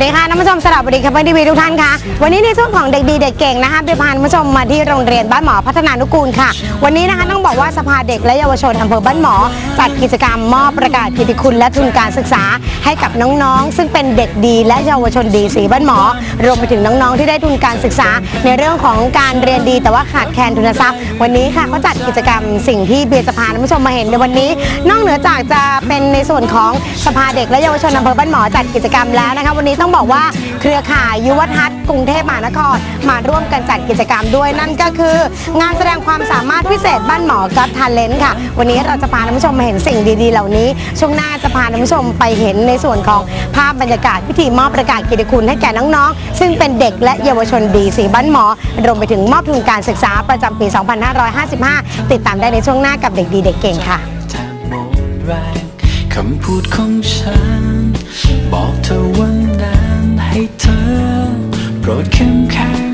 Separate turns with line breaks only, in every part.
สวัสดีค่ะท่านผู้ชมสระบุรีครับทีวีทุกท่านค่ะ วันนี้ในช่วงของเด็กดีเด็กเก่งนะคะไปพาท่านผู้ชมมาที่โรงเรียนบ้านหมอพัฒนานุกูลค่ะ วันนี้นะคะต้องบอกว่าสภาเด็กและเยาวชนอำเภอบ้านหมอ จัดกิจกรรมมอบประกาศเกียรติคุณและทุนการศึกษาให้กับน้องๆ ซึ่งเป็นเด็กดีและเยาวชนดีสีบ้านหมอ รวมไปถึงน้องๆที่ได้ทุนการศึกษา ในเรื่องของการเรียนดีแต่ว่าขาดแคลนทุนทรัพย์ วันนี้ค่ะเขาจัดกิจกรรมสิ่งที่เบียร์จะพาท่านผู้ชมมาเห็นในวันนี้ นอกเหนือจากจะเป็นในส่วนของสภาเด็กและเยาวชนอำเภอบ้านหมอจัดกิจกรรมแล้วนะคะวันนี้ต้องบอกว่าเครือข่ายยุวทัศน์กรุงเทพมหานครมาร่วมกันจัดกิจกรรมด้วยนั่นก็คือ งานแสดงความสามารถพิเศษบ้านหมอกั t ท a เลนค่ะ วันนี้เราจะพาท่านผู้ชมมาเห็นสิ่งดีๆ เหล่านี้ ช่วงหน้าจะพาท่านผู้ชมไปเห็นในส่วนของภาพบรรยากาศพิธีมอบประกาศเกียรติคุณให้แก่น้องๆ ซึ่งเป็นเด็กและเยาวชนดีสีบ้านหมอ รวมไปถึงมอบทุนการศึกษาประจำปี 2555 ติดตามได้ในช่วงหน้ากับเด็กดีเด็กเก่งค่ะ
คำพูดของฉันบอกเธอวัน ดเข้มแข็ง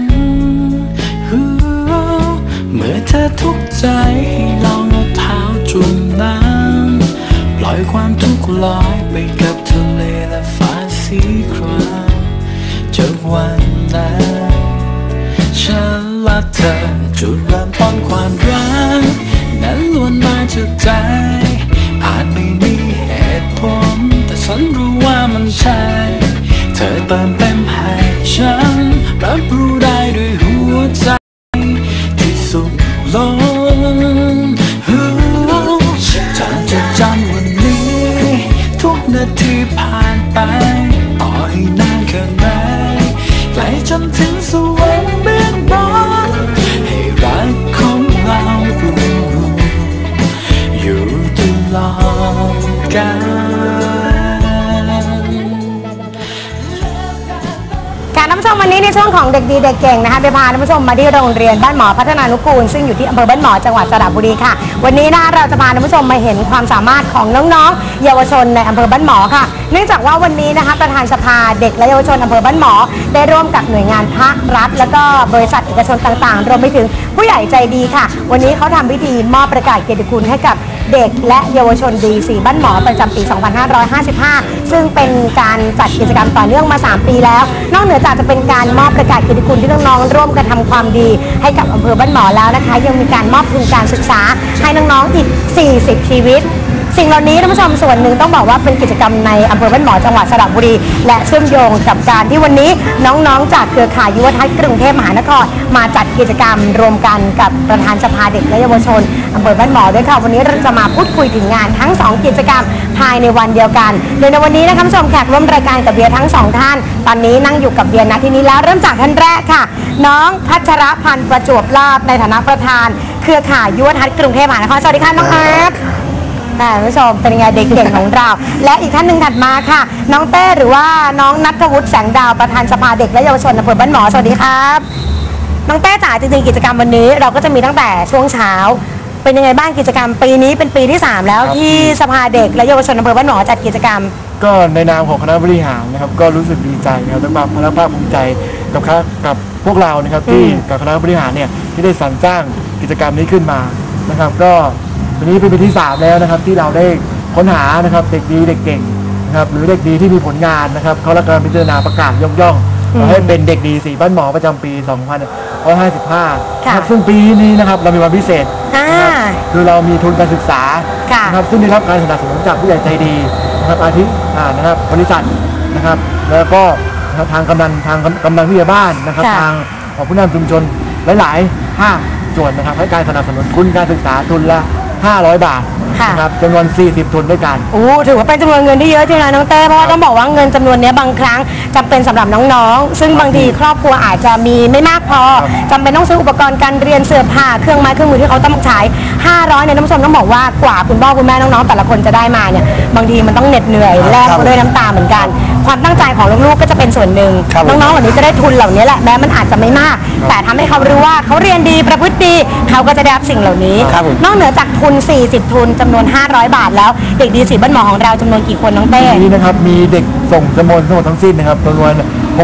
เมื่อเธอทุกใจให้ลองเอาเท้าจุ่มน้ำปล่อยความทุกข์ลอยไปกับทะเลและฟ้าสีครามจากวันนั้นฉันและเธอจุดเริ่มต้นความรักนั้นล้วนมาจากใจ อาจไม่มีเหตุผลแต่ฉันรู้ว่ามันใช่ เธอเติมเต็มให้ฉัน รับรู้ได้ด้วยหัวใจที่สุขลง วันนี้ใน
ช่วงของเด็กดีเด็กเก่งนะคะไปพาท่านผู้ชมมาที่โรงเรียนบ้านหมอพัฒนานุกูล ซึ่งอยู่ที่อำเภอบ้านหมอจังหวัดสระบุรีค่ะ วันนี้นะคะเราจะพาท่านผู้ชมมาเห็นความสามารถของน้องๆ เยาวชนในอำเภอบ้านหมอค่ะ เนื่องจากว่าวันนี้นะคะประธานสภาเด็กและเยาวชนอำเภอบ้านหมอ ได้ร่วมกับหน่วยงานภาครัฐ แล้วก็บริษัทเอกชนต่างๆ รวมไปถึงผู้ใหญ่ใจดีค่ะ วันนี้เขาทำพิธีมอบประกาศเกียรติคุณให้กับ เด็กและเยาวชนดีสีบ้านหมอประจำปี 2555 ซึ่งเป็นการจัดกิจกรรมต่อเนื่องมา 3 ปีแล้ว นอกเหนือจากจะเป็นการมอบประกาศกิติคุณที่น้องๆร่วมกันทำความดี ให้กับอำเภอบ้านหมอแล้วนะคะ ยังมีการมอบทุนการศึกษาให้น้องๆอีก 40 ชีวิต สิ่งเหล่านี้ท่านผู้ชมส่วนหนึ่งต้องบอกว่าเป็นกิจกรรมในอำเภอบ้านหมอจังหวัดสระบุรี และเชื่อมโยงกับการที่วันนี้น้องๆ จากเครือข่ายยุวทัศน์กรุงเทพมหานคร มาจัดกิจกรรมรวมกันกับประธานสภาเด็กและเยาวชนอำเภอบ้านหมอด้วยค่ะวันนี้เราจะมาพูดคุยถึงงานทั้งสองกิจกรรมภายในวันเดียวกันโดยในวันนี้นะคะท่านผู้ชมแขกร่วมรายการกับเบียร์ทั้งสองท่าน ตอนนี้นั่งอยู่กับเบียร์ณที่นี้แล้วเริ่มจากท่านแรกค่ะ น้องพัชรพันธ์ประจวบลาบในฐานะประธาน เครือข่ายยุวทัศน์กรุงเทพมหานครสวัสดีค่ะน้องอาร์ต ค่ะคุณผู้ชมเป็นยังไงเด็กเก่งของเรา และอีกท่านหนึ่งถัดมาค่ะ น้องเต้หรือว่าน้องนัทวุฒิแสงดาวประธานสภาเด็กและเยาวชนอำเภอบ้านหมอสวัสดีครับน้องเต้จ๋าจริงๆกิจกรรมวันนี้ เราก็จะมีตั้งแต่ช่วงเช้า เป็นยังไงบ้างกิจกรรมปีนี้เป็นปีที่ 3 แล้ว
ครับ
ที่สภาเด็กและเยาวชนอำเภอบ้านหมอจัดกิจกรรม
ก็ในนามของคณะบริหารนะครับก็รู้สึกดีใจนะครับและความภาคภูมิใจกับคณะกับพวกเรานะครับที่
อืม
กับคณะบริหารเนี่ยที่ได้สรรสร้างกิจกรรมนี้ขึ้นมานะครับ ก็ วันนี้เป็นปีที่ 3 แล้วนะครับที่เราได้ค้นหานะครับเด็กดีเด็กเก่งนะครับหรือเด็กดีที่มีผลงานนะครับเขาและการพิจารณาประกาศยกย่องให้เป็นเด็กดีสีบ้านหมอประจำปี 2555
ค่ะ
นะครับซึ่งปีนี้นะครับเรามีวันพิเศษ
อ่า
นะครับคือเรามีทุนการศึกษา
ค่ะ
นะครับซึ่งได้รับการสนับสนุนจากผู้ใหญ่ใจดีนะครับอาทิอ่านะครับบริษัทนะครับแล้วก็นะครับทางกำนันทางกำนันผู้ใหญ่บ้านนะครับ
ค่ะ
ทางเอ่อผู้นำชุมชนหลายๆภาคส่วนนะครับให้การสนับสนุนทุนการศึกษาทุนละ 500 บาท
ค่ะ
นะครับจำนวน 40 ทุนด้วยกัน
โอ้ถือว่าเป็นจำนวนเงินที่เยอะจริงนะน้องเต้เพราะว่าต้องบอกว่าเงินจำนวนเนี้ยบางครั้งจำเป็นสำหรับน้องๆ ซึ่งบางทีครอบครัวอาจจะมีไม่มากพอ
ครับ
จำเป็นต้องซื้ออุปกรณ์การเรียนเสื้อผ้าเครื่องไม้เครื่องมือที่เขาต้องใช้ 500เนี่ยน้องผู้ชมต้องบอกว่ากว่าคุณพ่อคุณแม่น้องๆแต่ละคนจะได้มาเนี่ยบางทีมันต้องเหน็ดเหนื่อยแลกมาด้วยน้ำตาเหมือนกัน ความตั้งใจของลูกๆก็จะเป็นส่วนหนึ่ง
ครับผม
น้องๆเหล่านี้จะได้ทุนเหล่านี้แหละแม้มันอาจจะไม่มาก แต่ทำให้เขารู้ว่าเขาเรียนดีประพฤติดีเขาก็จะได้รับสิ่งเหล่านี้
ครับผม
นอกเหนือจากทุน 40 ทุนจำนวน 500 บาทแล้ว เด็กดีสีบ้านหมอของเราจำนวนกี่คนน้องเต้
ทีนี้นะครับมีเด็กส่งจำนวนทั้งหมดทั้งสิ้นนะครับจำนวน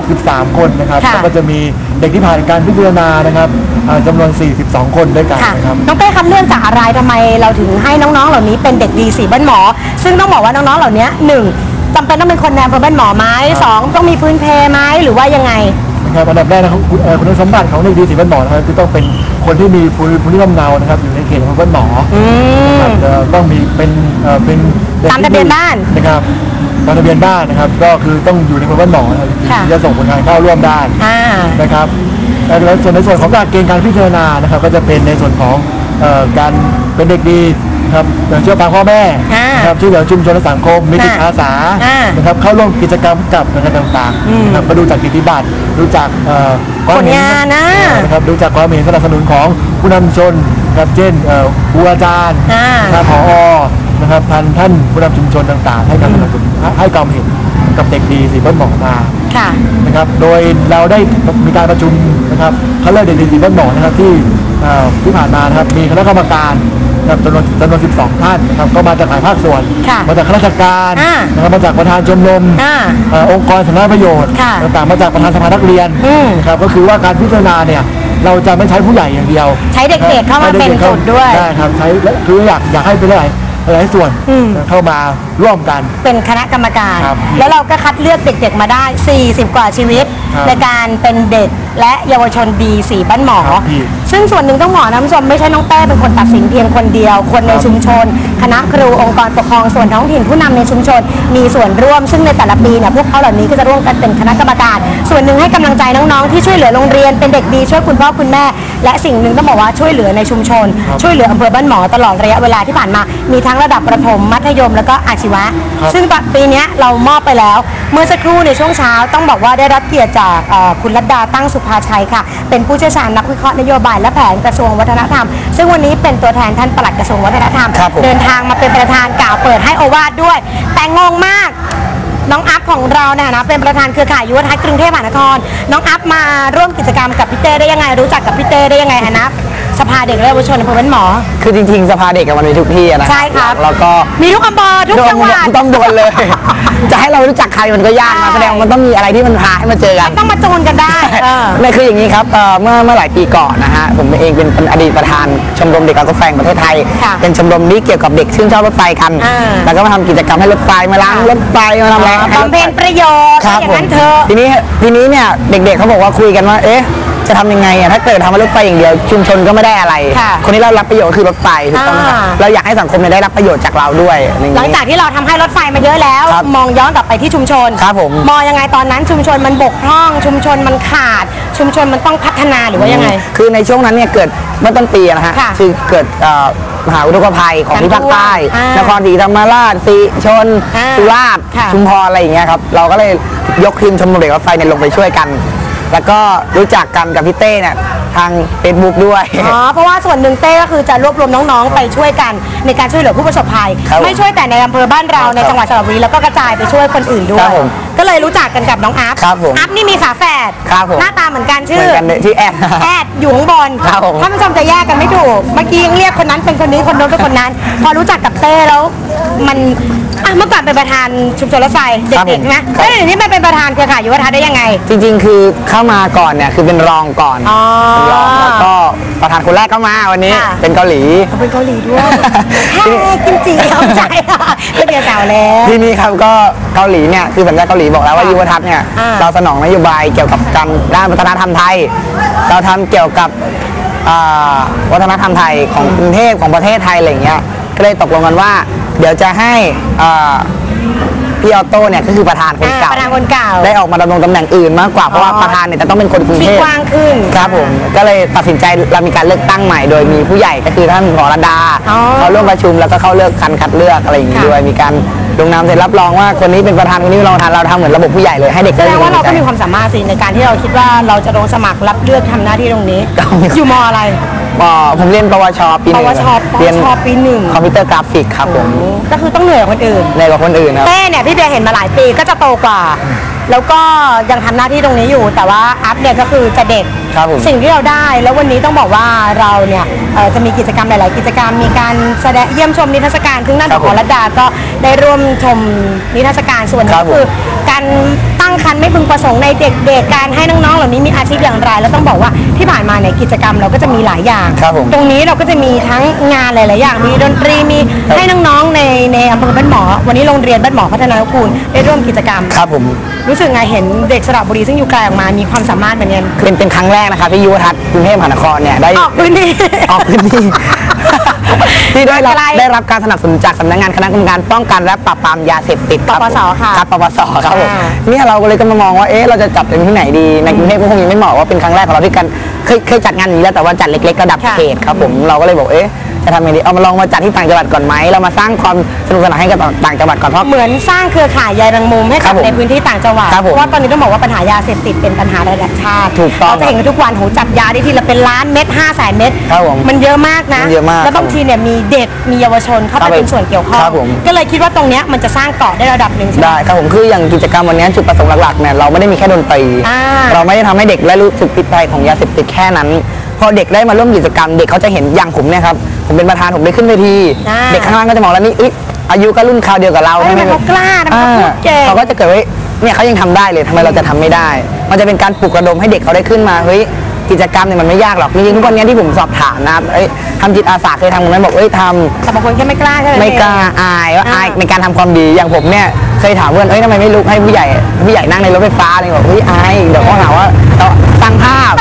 63 คนนะครับ
ค่ะ
แล้วก็จะมีเด็กที่ผ่านการพิจารณานะครับเอ่อจำนวน 42 คนด้วยกัน
ค่ะ
นะครับ
น้องเต้คัดเลือกจากอะไรทำไมเราถึงให้น้องๆ เหล่านี้เป็นเด็กดีสีบ้านหมอ ซึ่งต้องบอกว่าน้องๆ เหล่านี้หนึ่ง จำเป็นต้องเป็นคนในอำเภอบ้านหมอไหมสองต้องมีพื้นเพไหมหรือว่ายังไง
นะครับอันดับแรกนะครับคุณเอ่อคุณสมบัติของเด็กดีสีบ้านหมอนะครับคือต้องเป็นคนที่มีภูมิภูมิลำเนานะครับอยู่ในเขตของบ้านหมอ
อืม
ครับเอ่อต้องมีเป็นเอ่อเป็นด็ก
ตามทะเบียนบ้าน
นะครับตามทะเบียนบ้านนะครับ ก็คือต้องอยู่ในคนบ้านหมอนะครับ
ค่ะ
ถึงจะส่งผลงานเข้าร่วมได้
อ่า
นะครับแล้วแล้วส่วนในส่วนของการเกณฑ์การพิจารณานะครับ ก็จะเป็นในส่วนของเอ่อการเป็นเด็กดีนะ ครับเชื่อฟังพ่อแม่
อ่าน
นะครับช่วยเหลือชุมชนและสังคมมีจิต
อ่า
อาสา
อ่าน
นะครับเข้าร่วมกิจกรรมกับหน่วยงานต่างๆนะครับก็ดูจากกิจบัตรดูจากเอ่อควม
ผล
เห็
งานนะ
นะครับดูจากความเห็นสนับสนุนของผู้นำชนนะครับเช่นเอ่อครูอาจารย์
อ่า
นะครับผอนะครับท่านท่านผู้นำชุมชนต่าง ๆ ให้การสนับสนุนให้ให้ความเห็นกับเด็กดีสีบ้านหมอมา
ค่ะ
นะครับ โดยเราได้มีการประชุมนะครับเขาเลือกเด็กดีสีบ้านหมอนะครับที่เอ่อที่ผ่านมานะครับ มีคณะกรรมการ นะครับจำนวนจำนวน 12 ท่านนะครับก็มาจากหลายภาคส่วน
ค่ะ
มาจากข้าราชการ
อ่า
นะครับมาจากประธานชมรม
อ่า
เอ่อองค์กรสาธารณประโยชน์
ค่ะ
ต่างๆมาจากประธานสภานักเรียน
อืม
นะครับก็คือว่าการพิจารณาเนี่ยเราจะไม่ใช้ผู้ใหญ่อย่างเดียว
ใช้เด็กๆเข้ามา
ใช้
เป็น
ด็กๆ
จุดด้วย
ใช่ครับใช้และคืออยากอยากให้เป็นหลายหลายส่วน
อืม
เข้ามาร่วมกัน
เป็นคณะกรรมการ
ครับ
แล้วเราก็คัดเลือกเด็กๆมาได้ 40 กว่าชีวิต
ครับ
ในการเป็นเด็กและเยาวชนดีสีบ้านหมอ
ครับพี่
ซึ่งส่วนหนึ่งต้องบอกนะคุณผู้ชมไม่ใช่น้องเต้เป็นคนตัดสินเพียงคนเดียว คนใน
ครับ
ชุมชน คณะครูองค์กรปกครองส่วนท้องถิ่นผู้นำในชุมชน มีส่วนร่วม ซึ่งในแต่ละปีเนี่ยพวกเขาเหล่านี้ก็จะร่วมกันเป็นคณะกรรมการ ส่วนหนึ่งให้กำลังใจน้องๆ ที่ช่วยเหลือโรงเรียนเป็นเด็กดีช่วยคุณพ่อคุณแม่ และสิ่งหนึ่งต้องบอกว่าช่วยเหลือในชุมชน
ครับ
ช่วยเหลืออำเภอบ้านหมอตลอดระยะเวลาที่ผ่านมา มีทั้งระดับประถมมัธยมแล้วก็อาชีวะ
ครับ
ซึ่งตอนปีเนี้ยเรามอบไปแล้ว เมื่อสักครู่ในช่วงเช้าต้องบอกว่าได้รับเกียรติจากเอ่อคุณรัตดาตั้งสุภาชัยค่ะ เป็นผู้เชี่ยวชาญนักวิเคราะห์นโยบายและแผนกระทรวงวัฒนธรรม ซึ่งวันนี้เป็นตัวแทนท่านปลัดกระทรวงวัฒนธรรม
ครับผม
เดินทางมาเป็นประธานกล่าวเปิดให้โอวาทด้วย แต่งงมาก น้องอัพของเราเนี่ยนะเป็นประธานเครือข่ายยุวทัศน์กรุงเทพมหานคร น้องอัพมาร่วมกิจกรรมกับพี่เต้ได้ยังไงรู้จักกับพี่เต้ได้ยังไงฮะนะ สภาเด็กและเยาวชนอำเภอบ้านหมอ
คือจริงๆ สภาเด็กอะมันมีทุกที่อะนะ
ใช่ครับ
แล้วก็
มีทุกอำเภอทุกจังหวัด
ต้องโดนเลย จะให้เรารู้จักใครมันก็ยาก
ใช่
นะแสดงว่ามันต้องมีอะไรที่มันพาให้มาเจอกัน
มันต้องมาจูนกันได้เออ
นั่นคืออย่างนี้ครับเอ่อเมื่อเมื่อหลายปีก่อนนะฮะผมเองเป็นเป็นอดีตประธานชมรมเด็กรักรถไฟแห่งประเทศไทย
ค่ะ
เป็นชมรมนี้เกี่ยวกับเด็กชื่นชอบรถไฟกัน
อ่า
แล้วก็มาทำกิจกรรมให้รถไฟมาล้างรถไฟมาทำอะไรให้รถ
บำ
ไฟ
เพ็ญประโยชน์
ครับ
อย่า
ผ
ง
ม
นั้นเถอะ
ทีนี้ทีนี้เนี่ยเด็กๆเขาบอกว่าคุยกันว่าเอ๊ะ จะทำยังไงอะถ้าเกิดทำรถไฟอย่างเดียว ชุมชนก็ไม่ได้อะไร
ค่ะ
คนที่เรารับประโยชน์คือรถไฟถูกต้องไหมครับ
อ่า
เราอยากให้สังคมเนี่ยได้รับประโยชน์จากเราด้วยอย่นี้
หลังจากที่เราทำให้รถไฟมาเยอะแล้ว
ครับ
มองย้อนกลับไปที่ชุมชน
ครับผม
มองยังไงตอนนั้นชุมชนมันบกพร่อง ชุมชนมันขาด ชุมชนมันต้องพัฒนาหรือว่ายังไง
คือในช่วงนั้นเนี่ยเกิดเมื่อต้นปีนะฮะ
ค่ะ
คือเกิดเอ่อมหาอุทกภัยของที่ภาคใต้
อ่าน
นครศรีธรรมราชศรีชน
อ่า
สุราษฎร์
ค่ะ
ชุมพรอะไรอย่างเงี้ยครับเราก็เลยยกทีมชมรมเด็กรถไฟเนี่ยลงไปช่วยกัน แล้วก็รู้จักกันกับพี่เต้เนี่ยทาง Facebook ด้วย
อ๋อ เพราะว่าส่วนหนึ่งเต้ก็คือจะรวบรวมน้องๆ ไปช่วยกันในการช่วยเหลือผู้ประสบภัย
ครับผม
ไม่ช่วยแต่ในอำเภอบ้านเรา
ครับ
ในจังหวัดสระบุรีแล้วก็กระจายไปช่วยคนอื่นด้ว
ครั
ย
บผม
ก็เลยรู้จักกันกับน้องอัพ
ครับผม
อัพนี่มีฝาแฝด
ครับผม
หน้าตาเหมือนกัน
เห
ชื่
มื
อ
อนกันเลยที่แอด
แอดอยู่ข้างบน
ครับผม
ท่านผู้ชมจะแยกกันไม่ถูก เมื่อกี้ยังเรียกคนนั้นเป็นคนนี้คนโน้นเป็นคนนั้น พอรู้จักกับเต้แล้ว มัน อะเมื่อก่อนเป็นประธานชุมชนรถไฟเด็กๆใช่ไหมแล้วเดี๋ยวนี้มาเป็นประธานเครือข่ายยุวทัศน์ได้ยังไง
จริงๆ คือเข้ามาก่อนเนี่ยคือเป็นรองก่อน
อ๋อ
เป็นรองแล้วก็ประธานคนแรกก็มาวันนี้
ค่ะ
เป็นเกาหลี
เอาเป็นเกาหลีด้วยแฮ่กิมจิเข้าใจก็เดียวสาวแล้ว
ที่นี่ครับก็เกาหลีเนี่ยคือสัญญาเกาหลีบอกแล้วว่า
ค่ะ
ยุวทัศน์เนี่ย
อ่า
เราสนองนโยบายเกี่ยวกับการด้านวัฒนธรรมไทย เราทำเกี่ยวกับอ่าวัฒนธรรมไทยของกรุงเทพของประเทศไทยอะไรอย่างเงี้ยก็เลยตกลงกันว่า เดี๋ยวจะให้อ่าพี่ออโต้เนี่ยก็คือประธานคน
อ่า
เก่า
ประธานคนเก่า
ได้ออกมาดำรงตำแหน่งอื่นมากกว่าเพราะว่า
อ๋อ
ประธานเนี่ยจะต้องเป็นคนกรุงเท
ที่
พ
กว้างขึ้น
ครับผมก็เลยตัดสินใจเรามีการเลือกตั้งใหม่ โดยมีผู้ใหญ่ก็คือท่านหมอระดา
อ๋อ
เขาร่วมประชุมแล้วก็เข้าเลือกการคัดเลือกอะไรอย่างนี้
ค่ะ
ด้วยมีการลงนามเซ็นรับรองว่าคนนี้เป็นประธานคนนี้เป็นรองประธานเราทำเหมือนระบบผู้ใหญ่เลยให้เด็ก
แสดงว่าเราก็มี
ได้
ความสามารถสิในการที่เราคิดว่าเราจะลงสมัครรับเลือกทำหน้าที่ตรงนี้
ก็มี
อยู่มอะไร
อ๋อผมเรียนปวชปีหนึ่ง
ปวช
เรียน
ปวชปีหนึ่ง
คอมพิวเตอร์กราฟิกครับผม
ก็คือต้องเหนื่อยกว่าคนอื่น
ในกว่าคนอื่นครับ
เต้เนี่ยพี่เบียร์เห็นมาหลายปีก็จะโตกว่า แล้วก็ยังทำหน้าที่ตรงนี้อยู่ แต่ว่าอัพเนี่ยก็คือจะเด็ก
ครับผม
สิ่งที่เราได้ แล้ววันนี้ต้องบอกว่าเราเนี่ยเอ่อจะมีกิจกรรมหลาย ๆ กิจกรรมมีการแสดงเยี่ยมชมนิทรรศการซึ่งนั่น
ครั
ข
บ
องรัตดาก็ได้ร่วมชมนิทรรศการส่วนหนี้
ครับผม
คือการตั้ งครรภ์ไม่พึงประสงค์ในเด็กๆการให้น้องๆ เหล่านี้มีอาชีพอย่างไร แล้วต้องบอกว่าที่ผ่านมาเนี่ยกิจกรรมเราก็จะมีหลายอย่าง
ครับผม
ตรงนี้เราก็จะมีทั้งงานหลายๆอย่าง มีดนตรีมีให้น้องๆในในอำเภอบ้านหมอ วันนี้โรงเรียนบ้านหมอพัฒนานุกูลได้ร่วมกิจกรรม
ครับผม
รู้สึกไงเห็นเด็กสระบุรีซึ่งอยู่ไกลออกมามีความสามารถเหมือนกัน
เป็นเป็นครั้งแรกนะครับที่ยุวทัศน์กรุงเทพมหานครเนี่ยได้
ออกพื้นที่
ออกพื้นที่ ที่ได้รับ
ไกล
ได้รับการสนับสนุนจากสำนักงานคณะกรรมการป้องกันและปราบปรามยาเสพติดครับ
ปปส
ผม
ค่ะ
ครับปปสครับผม
อ่า
เนี่ยเราก็เลยก็มามองว่าเอ๊ะเราจะจัดเป็นที่ไหนดีในกรุงเทพก็คงยังไม่เหมาะว่าเป็นครั้งแรกของเราที่กันเคยเคยจัดงานอย่างนี้แล้วแต่ว่าจัดเล็กๆระดับ
ค่ะ
เขตครับผมเราก็เลยบอกเอ๊ะ จะทำยังไงดีเอามาลองมาจัดที่ต่างจังหวัดก่อนไหมเรามาสร้างความสนุกสนานให้กับต่างจังหวัดก่อนเพราะ
เหมือนสร้างเครือข่ายใยแมงมุมให้
ครั
กั
บบผม
ในพื้นที่ต่างจังหวัด
ครับผม
เพราะว่าตอนนี้ต้องบอกว่าปัญหายาเสพติดเป็นปัญหาระดับชาติ
ถูกต้อง
เราจะเห็นกันทุกวันโหจับยาได้ทีละเป็นล้านเม็ดห้าแสนเม็ด
ครับผม
มันเยอะมากนะ
มันเยอะมาก
แล้วบางทีเนี่ยมีเด็กมีเยาวชนเข้า
ครั
ไป
บ
เป็นส่วนเกี่ยวข้อง
ครับผม
ก็เลยคิดว่าตรงเนี้ยมันจะสร้างเกาะได้ระดับหนึ่งใช่ไหม
ได้ครับผมคืออย่างกิจกรรมวันนี้จุดประสงค์หลักๆเนี่ยเราไม่ได้มีแค่ดนตรี
อ่า
เราไม่ได้ทำให้เด็กได้รู้สึกติดใจของยาเสพติดแค่นั้น พอเด็กได้มาร่วมกิจกรรม เด็กเขาจะเห็นอย่างผมเนี่ยครับผมเป็นประธานผมได้ขึ้นเวที
อ่า
เด็กข้างล่างก็จะมองแล้วนี่อุ๊ยอายุก็รุ่นคราวเดียวกับเรา
เอ้ย
ใช่ไหม
มันเขากล้านะมัน
อ่า
พูดเก่ง
เขาก็จะเกิดว่าเนี่ยเขายังทำได้เลยทำไมเราจะทำไม่ได้ มันจะเป็นการปลุกระดมให้เด็กเขาได้ขึ้นมาเฮ้ยกิจกรรมเนี่ยมันไม่ยากหรอกจริงๆทุกวันนี้ที่ผมสอบถามนะครับเอ้ยทำจิตอาสาเคยทำไหมบอกเอ้ยทำ
แต่บางคนแค่ไม่กล้าใช่ไหม
ไม่กล้าอายว่า
อ่า
อายในการทำความดีอย่างผมเนี่ยเคยถามเพื่อนเอ้ยทำไมไม่ลุกให้ผู้ใหญ่ผู้ใหญ่นั่งในรถไฟฟ้าอะไรบอกเฮ้ยอายเดี๋ยวเขาหาว่าเราสร้างภาพ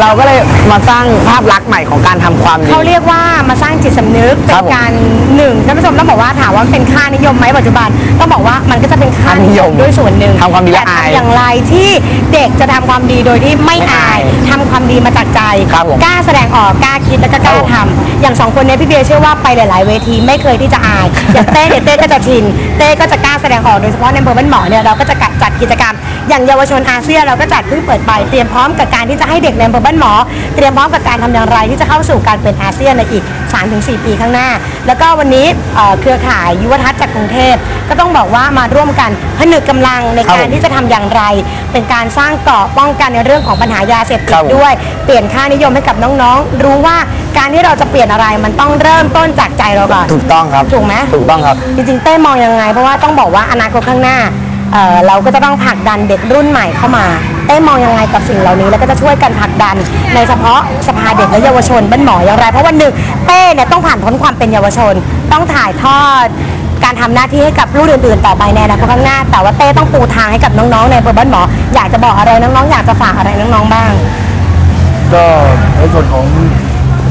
เรา
ก็เลยมาสร้างภาพลักษณ์ใหม่ของการทำความดี
เขาเรียกว่ามาสร้างจิตสำนึก
ค
เป็
รับ
น
ผม
การหนึ่งท่านผู้ชมต้องบอกว่าถามว่าเป็นค่านิยมไหมปัจจุบัน ต้องบอกว่ามันก็จะเป็นค่านิยม
ค่านิยม
ด้วยส่วนหนึ่ง
ทำความดีและ
แต่
อาย
ทำอย่างไรที่เด็กจะทำความดีโดยที่ไม่
ไม่
อา
อายย
ทำความดีมาจากใจ
ครับผม
กล้าแสดงออกกล้าคิดแล้วก็กล้า
ครับผม
ทำอย่างสองคนเนี้พี่เบียร์เชื่อว่าไปหลาย ๆ เวทีไม่เคยที่จะอายอย่างเต้เนี่ยเต้ก็จะชินเต้ก็จะกล้าแสดงออกโดยเฉพาะในอำเภอบ้านหมอเนี่ยเราก็จะจัดกิจกรรม อย่างเยาวชนอาเซียนเราก็จัดเพิ่งเปิดไปเตรียมพร้อมกับการที่จะให้เด็กในอำเภอบ้านหมอ เตรียมพร้อมกับการทำอย่างไรที่จะเข้าสู่การเป็นอาเซียนในอีก 3-4 ปีข้างหน้า แล้วก็วันนี้เอ่อเครือข่ายยุวทัศน์จากกรุงเทพก็ต้องบอกว่ามาร่วมกันผนึกกำลังใน
ครับ
การ
ผม
ที่จะทำอย่างไร เป็นการสร้างเกราะป้องกันในเรื่องของปัญหายาเสพติ
ครั
ด
บผม
ด้วย เปลี่ยนค่านิยมให้กับน้องๆ รู้ว่าการที่เราจะเปลี่ยนอะไรมันต้องเริ่มต้นจากใจเราก่อน
ถูกต้องครับ
ถูกไหม
ถูกต้องครับ
จริงๆเต้มองยังไง เพราะว่าต้องบอกว่าอนาคตข้างหน้า เเราก็จะต้องผลักดันเด็กรุ่นใหม่เข้ามาเต้มองยังไงกับสิ่งเหล่านี้ แล้วก็จะช่วยกันผลักดัน ในเฉพาะสภาเด็กและเยาวชนบ้านหมออย่างไร เพราะวันหนึ่งเต้เนี่ยต้องผ่านพ้นความเป็นเยาวชน ต้องถ่ายทอด การทำหน้าที่ให้กับรุ่นอื่นๆต่อไปในอนาคตข้างหน้า แต่ว่าเต้ต้องปูทางให้กับน้องๆในอำเภอบ้านหมอ อยากจะบอกอะไรน้องๆ อยากจะฝากอะไรน้องๆบ้าง
ก็ในส่วนของ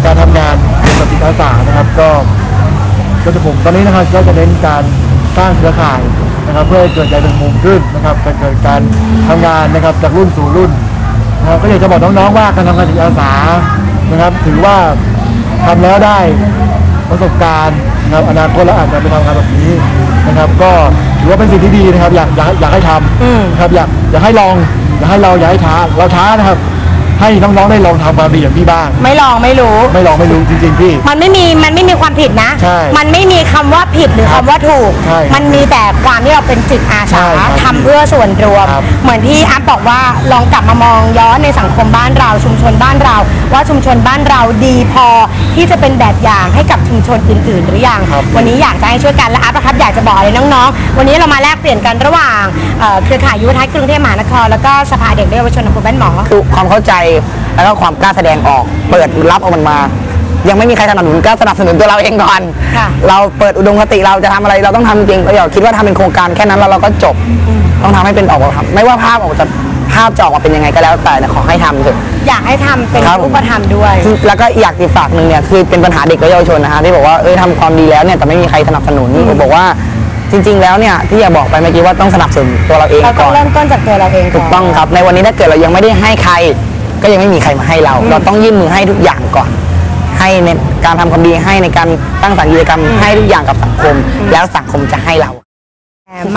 การทำงานเป็นจิตอาสานะครับ ก็ก็จะผมตอนนี้นะครับก็จะเน้นการ สร้างเครือข่ายนะครับเพื่อให้เกิดใจเป็นมุมขึ้นนะครับการเกิดการทำงานนะครับจากรุ่นสู่รุ่นนะครับก็อยากจะบอกน้องๆว่าการทำงานจิตอาสานะครับ ถือว่าทำแล้วได้ประสบการณ์นะครับอนาคตเราอาจจะไปทำงานแบบนี้นะครับ ก็ถือว่าเป็นสิ่งที่ดีนะครับ อยากอยากอยากให้ทำนะครับอยากอยากให้ลองอยากให้เราอยากให้ท้าเราท้านะครับ ให้น้องๆได้ลองทำความดีอย่างพี่บ้าง
ไม่ลองไม่รู้
ไม่ลองไม่รู้จริงๆพี่
มันไม่มีมันไม่มีความผิดนะ
ใช่
มันไม่มีคำว่าผิดหรือ
ครั
คำ
บ
ว่าถูก
ใช่
มันมีแต่ความที่เราเป็นจิตอาสา
ใช่ครับ
ทำเพื่อส่วนรวม
ครับ
เหมือนที่อัพบอกว่าลองกลับมามองย้อนในสังคมบ้านเราชุมชนบ้านเรา ว่าชุมชนบ้านเราดีพอ ที่จะเป็นแบบอย่างให้กับชุมชนอื่นๆ หรือยัง
ครับ
วันนี้อยากจะให้ช่วยกันและอัพนะครับอยากจะบอกเลยน้องๆ วันนี้เรามาแลกเปลี่ยนกันระหว่างเอ่อเครือข่ายยุวทัศน์กรุงเทพมหานคร แล้วก็สภาเด็กและเยาวชนอำเภอบ้านหมอ
คือความเข้าใจแล้วก็ความกล้าแสดงออก เปิดรับเอามันมา ยังไม่มีใครสนับสนุนกล้าสนับสนุนตัวเราเองก่อน
ค่ะ
เราเปิดอุดมคติเราจะทำอะไรเราต้องทำจริงเราอย่าคิดว่าทำเป็นโครงการแค่นั้นแล้วเราก็จบ ต้องทำให้เป็นออกมาทำไม่ว่าภาพออกจะ ภภาพจะออกมาเป็นยังไงก็แล้วแต่นะขอให้ทำเถอะ
อยากให้ทำเป็น
ครับผม
รูปธรรมด้วย
แล้วก็อยากอีกฝากหนึ่งเนี่ยคือเป็นปัญหาเด็กและเยาวชนนะฮะที่บอกว่าเออทำความดีแล้วเนี่ยแต่ไม่มีใครสนับสนุนผมบอกว่าจริง ๆ แล้วเนี่ยที่อยากบอกไปเมื่อกี้ว่าต้องสนับสนุนตัวเราเอง
เราต้
ก่
อง
อน
เริ่มต้นจากตัวเราเอง
ถูกต้องครับในวันนี้ถ้าเกิดเรายังไม่ได้ให้ใคร ก็ยังไม่มีใครมาให้เรา เราต้องยื่นมือให้ทุกอย่างก่อน ให้ในการทำความดีให้ในการตั้งสรรค์กิจกรรมให้ทุกอย่างกับสังคม แล้วสังคมจะให้เรา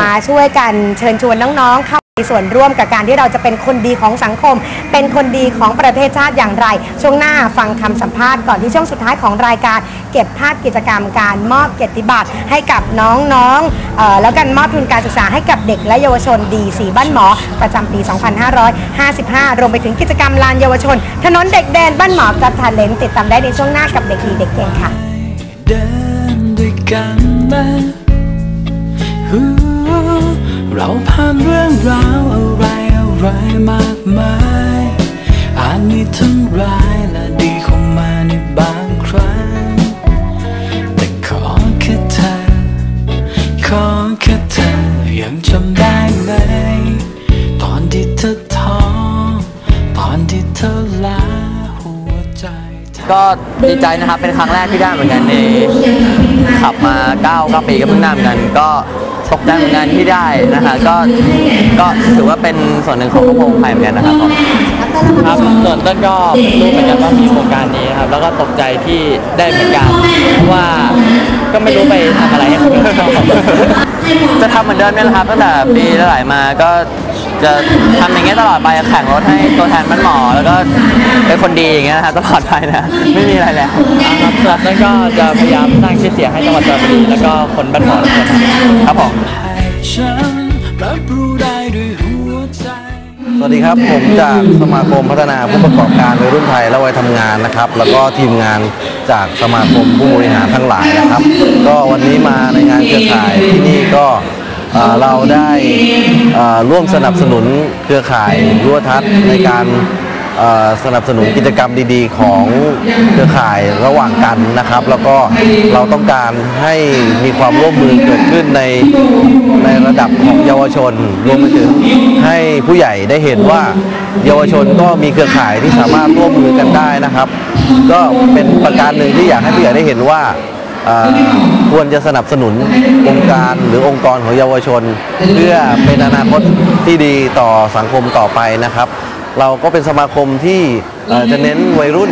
มาช่วยกันเชิญชวนน้องๆเข้า มีส่วนร่วมกับการที่เราจะเป็นคนดีของสังคม เป็นคนดีของประเทศชาติอย่างไร ช่วงหน้าฟังคำสัมภาษณ์ก่อนที่ช่วงสุดท้ายของรายการ เก็บภาพกิจกรรมการมอบเกียรติบัตรให้กับน้องๆแล้วกันมอบทุนการศึกษาให้กับเด็กและเยาวชนดีสีบ้านหมอ ประจำปี 2555 รวมไปถึงกิจกรรมลานเยาวชน ถนนเด็กแดนบ้านหมอกับทาเลนติดตามได้ในช่วงหน้ากับเด็กดีเด็กเก่งค่ะ
เดินด้วยกันนะฮู้ เราผ่านเรื่องราวอะไรอะไรมากมาย อาจมีทั้งร้ายและดีเข้ามาในบางครั้ง แต่ขอแค่เธอ ขอแค่เธอยังจำได้ไหม ตอนที่เธอท้อ ตอนที่เธอลาหัวใจเธอ
ก็ดีใจนะครับเป็นครั้งแรกที่ได้เหมือนกันในขับมา9 9ปีก็เพิ่งได้เหมือนกันก็ ตกใจเหมือนกันที่ได้นะฮะก็ก็ถือว่าเป็นส่วนหนึ่งของพรอบครัวไผ่เหมือนกันนะครับผม
ครับส่วนต้นก็รู้เหมือนกันว่ามีโครงการนี้ครับ แล้วก็ตกใจที่ได้เหมือนกันเพราะว่าก็ไม่รู้ไปทำอะไรให้คนอื่นเขา
จะทำเหมือนเดิมเนี่ยแหละครับตั้งแต่ปีหลายๆมาก็จะทำอย่างเงี้ยตลอดไปแข่งรถให้ตัวแทนมันหมอ แล้วก็เป็นคนดีอย่างเงี้ยนะฮะตลอดไปนะไม่มีอะไรแล้ว
ครับส่วนต้นก็จะพยายามสร้างชื่อเสียงให้จังหวัดสระบุรีแล้วก็คนบ้านหมอทุกคนครับ
ครับผม
สวัสดีครับ ผมจากสมาคมพัฒนาผู้ประกอบการวัยรุ่นไทยและวัยทำงานนะครับ แล้วก็ทีมงานจากสมาคมผู้บริหารทั้งหลายนะครับ ก็วันนี้มาในงานเครือข่ายที่นี่ก็เราได้ร่วมสนับสนุนเครือข่ายรั้วทัศน์ในการ สนับสนุนกิจกรรมดีๆ ของเครือข่ายระหว่างกันนะครับ แล้วก็เราต้องการให้มีความร่วมมือเกิดขึ้นในในระดับของเยาวชนรวมไปถึงให้ผู้ใหญ่ได้เห็นว่าเยาวชนก็มีเครือข่ายที่สามารถร่วมมือกันได้นะครับ ก็เป็นประการหนึ่งที่อยากให้ผู้ใหญ่ได้เห็นว่าควรจะสนับสนุนองค์การหรือองค์กรของเยาวชน เพื่อเป็นอนาคตที่ดีต่อสังคมต่อไปนะครับ เราก็เป็นสมาคมที่เอ่อจะเน้นวัยรุ่น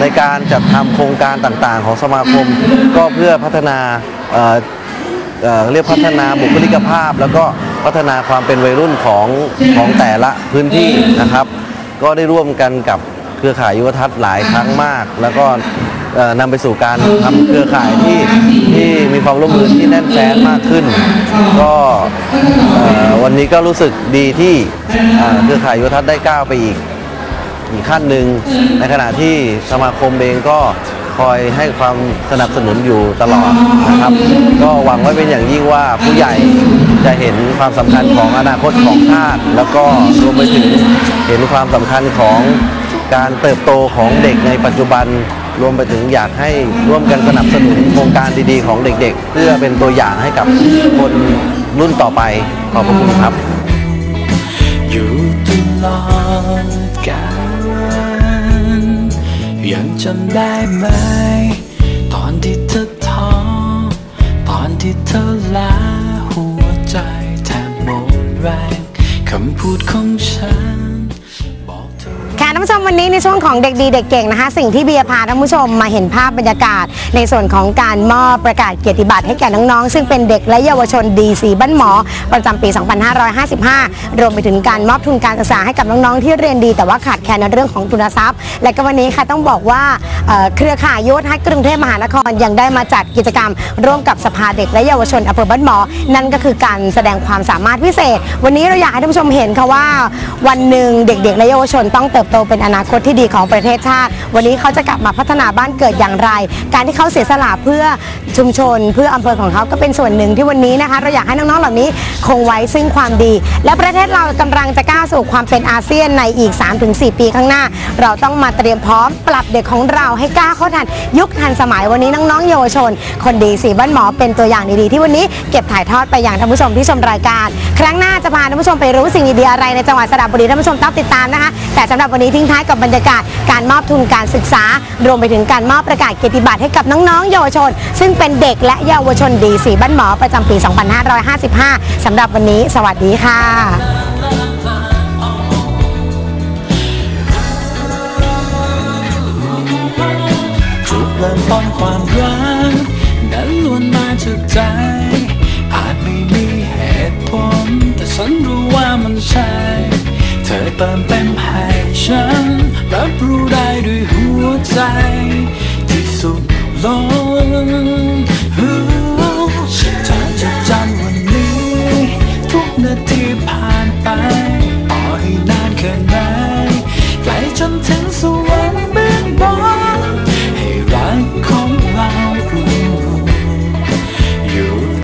ในการจัดทำโครงการต่างๆ ของสมาคม ก็เพื่อพัฒนาเอ่อเอ่อเรียกพัฒนาบุคลิกภาพ แล้วก็พัฒนาความเป็นวัยรุ่นของของแต่ละพื้นที่นะครับ ก็ได้ร่วมกันกับเค รือข่ายยุวทัศน์หลายครั้งมาก แล้วก็นำไปสู่การทำเครือข่ายที่ที่มีความร่วมมือที่แน่นแฟ้นมากขึ้น ก็วันนี้ก็รู้สึกดีที่เครือข่ายยุวทัศน์ได้ก้าวไปอีกอีกขั้นหนึ่งในขณะที่สมาคมเองก็คอยให้ความสนับสนุนอยู่ตลอดนะครับ ก็หวังไว้เป็นอย่างยิ่งว่าผู้ใหญ่จะเห็นความสำคัญของอนาคตของชาติ แล้วก็รวมไปถึงเห็นความสำคัญของ การเติบโตของเด็กในปัจจุบัน รวมไปถึงอยากให้ร่วมกันสนับสนุนโครงการดีๆ ของเด็กๆ เพื่อเป็นตัวอย่างให้กับคนรุ่นต่อไปขอบพระคุณครับ
อยู่ตลอดกาลยังจำได้ไหม ตอนที่เธอท้อตอนที่เธอลาหัวใจแทบหมดแรงคำพูดของฉัน
ค่ะท่านผู้ชมวันนี้ในช่วงของเด็กดีเด็กเก่งนะคะ สิ่งที่เบียร์พาท่านผู้ชมมาเห็นภาพบรรยากาศ ในส่วนของการมอบประกาศเกียรติบัตรให้แก่น้องๆซึ่งเป็นเด็กและเยาวชนดีสีบ้านหมอ ประจำปี 2555 รวมไปถึงการมอบทุนการศึกษาให้กับน้องๆที่เรียนดี แต่ว่าขาดแคลนในเรื่องของทุนทรัพย์ และก็วันนี้ค่ะต้องบอกว่าเเครือข่ายยุทธให้กรุงเทพมหานครยังได้มาจัดกิจกรรม ร่วมกับสภาเด็กและเยาวชนอำเภอบ้านหมอ นั่นก็คือการแสดงความสามารถพิเศษ วันนี้เราอยากให้ท่านผู้ชมเห็นค่ะว่า วันหนึ่งเด็ก ๆ และเยาวชนต้องเติบโตเป็นอนาคตที่ดีของประเทศชาติ วันนี้เขาจะกลับมาพัฒนาบ้านเกิดอย่างไร การที่เขาเสียสละเพื่อชุมชน เพื่ออำเภอของเขาก็เป็นส่วนหนึ่งที่วันนี้นะคะ เราอยากให้น้องๆเหล่านี้คงไว้ซึ่งความดี และประเทศเรากำลังจะก้าวสู่ความเป็นอาเซียนในอีก 3-4 ปีข้างหน้า เราต้องมาเตรียมพร้อมปรับเด็กของเราให้ก้าวเข้าทัน ยุคทันสมัยวันนี้น้องๆเยาวชน คนดีสีบ้านหมอเป็นตัวอย่างดีๆที่วันนี้เก็บถ่ายทอดไปอย่างท่านผู้ชมที่ชมรายการ ครั้งหน้าจะพาท่านผู้ชมไปรู้สิ่งดีๆอะไรในจังหวัดสระบุรีท่านผู้ชมต้องติดตามนะคะ แต่สำหรับวันนี้ทิ้งท้ายกับบรรยากาศการมอบทุนการศึกษา รวมไปถึงการมอบประกาศเกียรติบัตรให้กับน้องๆเยาวชน ซึ่งเป็นเด็กและเยาวชนดีสีบ้านหมอประจำปี 2555สำหรับวันนี้ สวัสดีค่ะ
เริ่มต้นความรักนั้นล้วนมาจากใจ อาจไม่มีเหตุผล แต่ฉันรู้ว่ามันใช่ เธอเติมเ